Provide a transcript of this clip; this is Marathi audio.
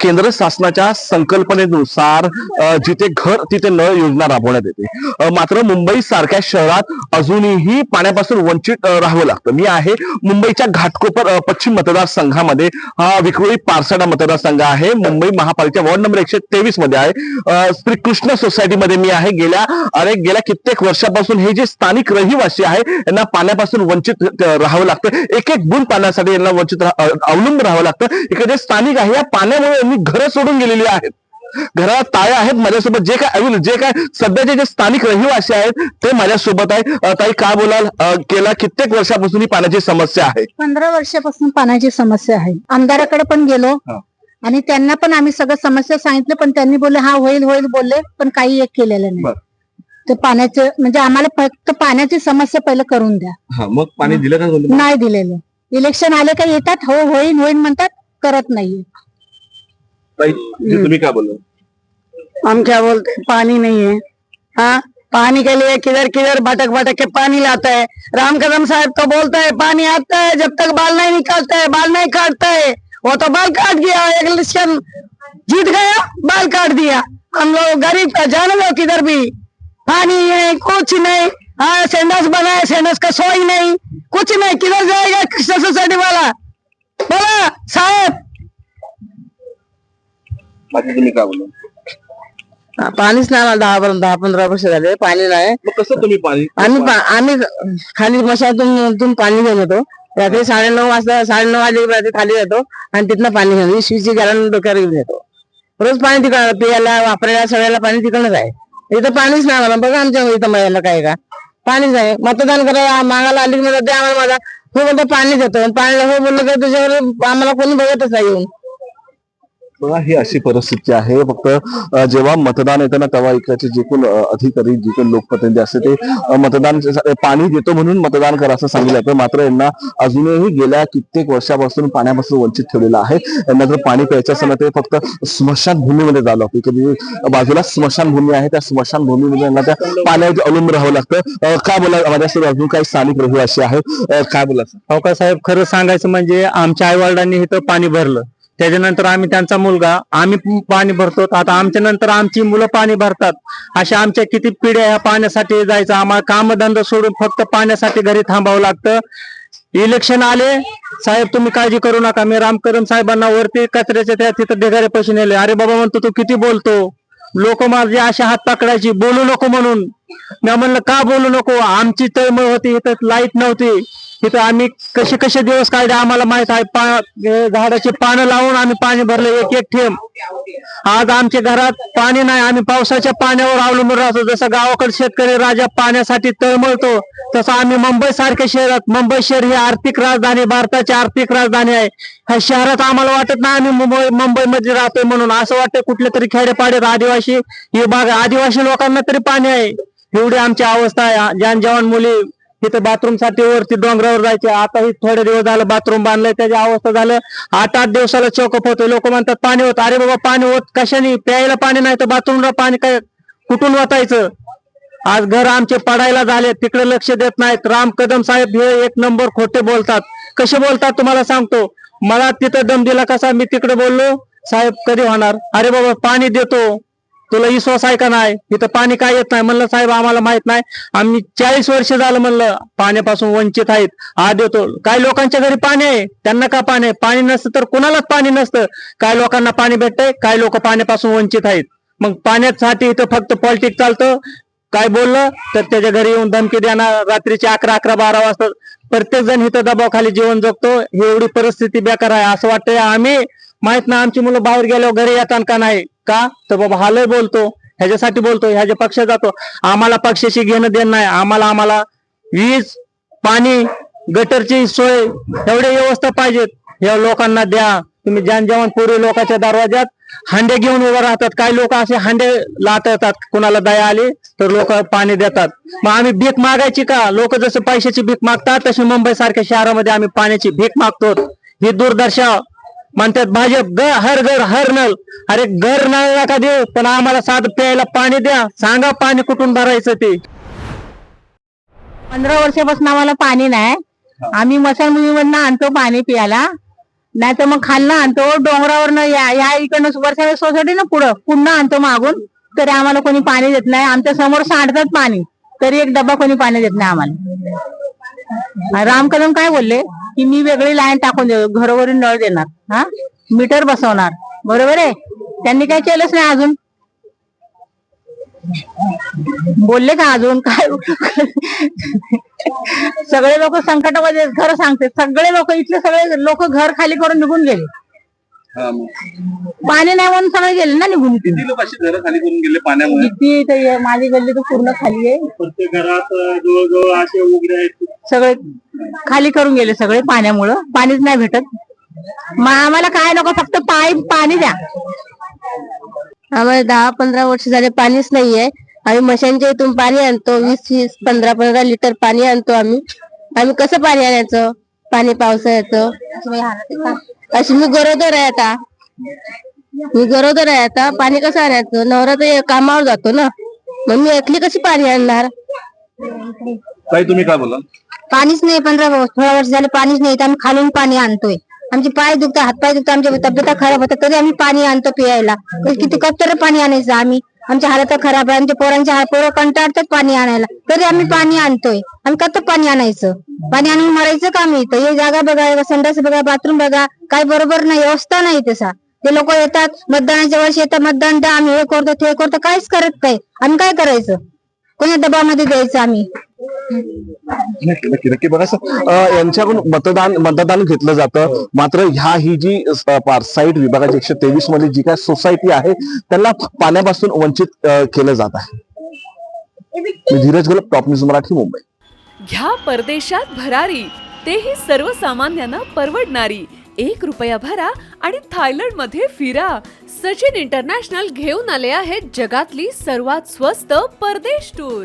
केंद्र शासनाच्या संकल्पनेनुसार जिथे घर तिथे नळ योजना राबवण्यात येते. मात्र मुंबई सारख्या शहरात अजूनही पाण्यापासून वंचित राहावं लागतं. मी आहे मुंबईच्या घाटकोपर पश्चिम मतदारसंघामध्ये. हा विक्रोळी पारसाडा मतदारसंघ आहे. मुंबई महापालिका वॉर्ड नंबर एकशे तेवीसमध्ये आहे. श्रीकृष्ण श्री कृष्ण सोसायटीमध्ये मी आहे. गेल्या अरे गेल्या कित्येक वर्षापासून हे जे स्थानिक रहिवासी आहे यांना पाण्यापासून वंचित राहावं लागतं. एक एक गुण पाण्यासाठी यांना वंचित अवलंबून राहावं लागतं. इकडे जे स्थानिक आहे या पाण्यामुळे यांनी घरं सोडून गेलेली आहेत. घराला ताळे आहेत माझ्यासोबत. जे काय अविल जे काय सध्याचे जे स्थानिक रहिवासी आहेत ते माझ्यासोबत आहे ताई काय बोलाल? गेल्या कित्येक वर्षापासून ही पाण्याची समस्या आहे. पंधरा वर्षापासून पाण्याची समस्या आहे. आमदाराकडे पण गेलो. आणि त्यांना पण आम्ही सगळं समस्या सांगितलं पण त्यांनी बोलले हा होईल होईल बोलले पण काही एक केलेलं नाही. बरं. ते पाण्याचं म्हणजे आम्हाला फक्त पाण्याची समस्या पहिलं करून द्या. मग पाणी दिलं का नाही दिलेलं. इलेक्शन आले का येतात हो होईल होईल म्हणतात करत नाहीये. ताई तुम्ही काय बोलला हम क्या बोलते हैं? पानी नहीं है। हाँ? पानी के लिए किधर किधर भटक भटक के पानी लाता है। राम कदम साहब तो बोलता है पानी आता है जब तक बाल नहीं निकालता है बाल नहीं काटता है। वो तो बाल काट गया इलेक्शन जीत गया बाल काट दिया। हम लोग गरीब का जान लो किधर भी। पानी है कुछ नहीं। हाँ सेंडस बना है सेंडस का सोई नहीं। कुछ नहीं किधर जाएगा कृष्ण सोसाइटी वाला? बोला साहब बाकी तुम्ही काय पाणीच नाही आम्हाला दहा पंधरा दहा पंधरा वर्ष झाले पाणी नाही. मग कसं तुम्ही पाणी आम्ही पा- आम्ही खाली मशातून तून पाणी घेऊन येतो. रात्री साडेनऊ वाजता साडेनऊ वाजले की रात्री खाली जातो आणि तिथनं पाणी घेऊन येतो. शिवची गॅलन डोक्यावर घेऊन येतो. रोज पाणी तिकडं पियाला वापरायला सगळ्याला पाणी तिकडनंच आहे. इथं पाणीच नाही आम्हाला. बघा आमच्या इथं महिला काय का? पाणीच आहे मतदान करायला मागायला आली की म्हणतात द्या आम्हाला माझा हो म्हणतो पाणी देतो. आणि पाणी हो बोललं तर त्याच्यावर आम्हाला कोणी बघतच नाही येऊन. ही अशी परिस्थिती आहे. फक्त जेव्हा मतदान येतं ना तेव्हा इकडचे जे कोण अधिकारी जे कोण लोकप्रतिनिधी असते ते मतदान पाणी देतो म्हणून मतदान करा असं सांगितलं जातं. मात्र यांना अजूनही गेल्या कित्येक वर्षापासून पाण्यापासून वंचित ठेवलेलं आहे. यांना जर पाणी प्यायचं असताना ते फक्त स्मशानभूमीमध्ये जावं लागतं. कधी बाजूला स्मशानभूमी आहे त्या स्मशानभूमीमध्ये यांना त्या पाण्यावर अवलंबून राहावं लागतं. काय बोला माझ्यासोबत अजून काही स्थानिक रहिवासी आहेत. आहे काय बोला अवका साहेब खरं सांगायचं म्हणजे आमच्या आई वडिलांनी इथं पाणी भरलं. त्याच्यानंतर आम्ही त्यांचा मुलगा आम्ही पाणी भरतो. आता आमच्या नंतर आमची मुलं पाणी भरतात. अशा आमच्या किती पिढ्या ह्या पाण्यासाठी जायचं? आम्हाला कामधंदा सोडून फक्त पाण्यासाठी घरी थांबावं लागतं. इलेक्शन आले. साहेब तुम्ही काळजी करू नका. मी रामकरम साहेबांना वरती कचऱ्याच्या त्या तिथं ढेगारे पैसे नेले. अरे बाबा म्हणतो तू किती बोलतो? लोक माझे अशा हात पकडायची. बोलू नको म्हणून. मी म्हणलं का बोलू नको? आमची तळमळ होती. इथं लाइट नव्हती. इथं आम्ही कसे कसे दिवस काढले आम्हाला माहीत आहे. पा झाडाची पानं लावून आम्ही पाणी भरले. एक एक थेंब. आज आमच्या घरात पाणी नाही. आम्ही पावसाच्या पाण्यावर अवलंबून राहतो. जसं गावाकडे शेतकरी राजा पाण्यासाठी तळमळतो तसं आम्ही मुंबई सारख्या शहरात मुंबई शहर ही आर्थिक राजधानी भारताची आर्थिक राजधानी आहे. ह्या शहरात आम्हाला वाटत नाही आम्ही मुंबई मुंबईमध्ये राहतोय म्हणून. असं वाटतं कुठल्या तरी खेडेपाड्यात आदिवासी ही भाग आदिवासी लोकांना तरी पाणी आहे. एवढी आमची अवस्था आहे. ज्यान जवान मुली तिथे बाथरूमसाठी वरती डोंगरावर जायचे. आता ही थोडे दिवस झालं बाथरूम बांधलंय त्याची अवस्था झालं. आठ आठ दिवसाला चोकअप होतो लोक म्हणतात पाणी होत. अरे बाबा पाणी होत कशाने? प्यायला पाणी नाही तर बाथरूमला पाणी काय? कुठून वाचायचं आज घर आमचे पडायला झाले तिकडे लक्ष देत नाहीत. राम कदम साहेब हे एक नंबर खोटे बोलतात. कसे बोलतात तुम्हाला सांगतो. मला तिथं दम दिला कसा? मी तिकडे बोललो साहेब कधी होणार? अरे बाबा पाणी देतो. तुला विश्वास आहे का नाही? इथं पाणी काय येत नाही? म्हणलं साहेब आम्हाला माहीत नाही. आम्ही चाळीस वर्ष झालं म्हणलं पाण्यापासून वंचित आहेत. आ देतो काही लोकांच्या घरी पाणी आहे? त्यांना का पाणी आहे? पाणी नसतं तर कुणालाच पाणी नसतं. काय लोकांना पाणी भेटतंय? काही लोक पाण्यापासून वंचित आहेत? मग पाण्यासाठी इथं फक्त पॉलिटिक्स चालतं. काय बोललं? तर त्याच्या घरी येऊन धमकी देणार. रात्रीचे अकरा अकरा बारा वाजता प्रत्येक जण इथं दबावाखाली जीवन जगतो. ही एवढी परिस्थिती बेकार आहे. असं वाटतंय आम्ही. माहीत ना आमची मुलं बाहेर गेल्यावर घरी येतात का नाही? का? तर बाबा हा लय बोलतो. ह्याच्यासाठी बोलतो ह्याच्या पक्षात जातो. आम्हाला पक्षाशी घेणं देणं नाही. आम्हाला आम्हाला वीज पाणी गटरची सोय एवढे व्यवस्था पाहिजेत. या लोकांना द्या. तुम्ही ज्यान जेवण पूर्वी लोकांच्या दरवाज्यात हांडे घेऊन उभं राहतात. काही लोक असे हांडे लाटतात. कुणाला दया आली तर लोक पाणी देतात. मग आम्ही भीक मागायची का? लोक जसं पैशाची भीक मागतात तशी मुंबई सारख्या शहरामध्ये आम्ही पाण्याची भीक मागतो. ही दुर्दशा म्हणतात भाजप ग हर घर हर नल अरे घर नळ नका देऊ पण आम्हाला साधं प्यायला पाणी द्या. सांगा पाणी कुठून भरायचं ते. पंधरा वर्षापासून आम्हाला पाणी नाही. आम्ही मशानभूमीमधनं आणतो पाणी प्यायला. नाही तर मग खालनं आणतो. डोंगरावरनं या या इकडनं वर्षा सोसायटी ना पुढं पुन्हा आणतो मागून. तरी आम्हाला कोणी पाणी देत नाही. आमच्यासमोर सांडतात पाणी. तरी एक डब्बा कोणी पाणी देत नाही आम्हाला. राम कदम काय बोलले? की मी वेगळी लाईन टाकून देऊ घरोघरी नळ देणार. हा? मीटर बसवणार. बरोबर आहे? त्यांनी काय केलंच नाही अजून? बोलले का अजून? काय? सगळे लोक संकटामध्ये खरं सांगते सगळे लोक इथले सगळे लोक घर खाली करून निघून गेले. पाणी नाही म्हणून सगळे गेले ना निघून इथून. किती लोक अशी घरं खाली करून गेले पाण्यामुळे? किती इथे ये- माझी गल्ली तर पूर्ण खाली आहे. प्रत्येक घरात जवळजवळ असे उघडे आहेत. सगळे खाली करून गेले सगळे पाण्यामुळं. पाणीच नाही भेटत. मग आम्हाला काय नको फक्त पाय पाणी द्या. आम्हाला दहा पंधरा वर्ष झाले पाणीच नाहीये. आम्ही मशांच्या इथून पाणी आणतो वीस वीस पंधरा पंधरा लिटर पाणी आणतो आम्ही. आम्ही कसं पाणी आणायचं? पाणी पावसाळ्याचं. अशी मी गरोदर आहे आता. मी गरोदर आहे आता. पाणी कसं आणायचं? नवरा तर कामावर जातो ना. मग मी एकली कशी पाणी आणणार? ताई तुम्ही काय बोला पाणीच नाही पंधरा सोळा वर्ष झाले पाणीच नाही तर आम्ही खालून पाणी आणतोय. आमचे पाय दुखतात हातपाय दुखतात आमच्या तब्येत खराब होतात तरी आम्ही पाणी आणतो पियायला. किती कप तर पाणी आणायचं आम्ही? आमच्या हालत खराब आहे आमच्या पोरांच्या हात पोरं कंटाळतात पाणी आणायला. तरी आम्ही पाणी आणतोय. आम्ही कसं पाणी आणायचं? पाणी आणून मरायचं का आम्ही तर हे जागा बघा संडास बघा बाथरूम बघा काय बरोबर नाही व्यवस्था नाही तसा. ते लोक येतात मतदानाच्या वर्षी येतात मतदान द्या आम्ही हे करतो ते करतो काहीच करत नाही. आम्ही काय करायचं? कोणत्या दबामध्ये द्यायचं आम्ही? नक्की नक्की नक्की. बघा सर यांच्याकडून मतदान मतदान घेतलं जातं. मात्र ह्या ही जी साईट विभागाची एकशे तेवीसमध्ये जी काय सोसायटी आहे त्यांना पाण्यापासून वंचित केलं जात आहे. Dhiraj Golap top news Marathi Mumbai. घ्या परदेशात भरारी. तेही सर्वसामान्यांना परवडणारी. एक रुपया भरा आणि थायलंडमध्ये फिरा. सचिन इंटरनॅशनल घेऊन आले आहेत जगातली सर्वात स्वस्त परदेश टूर.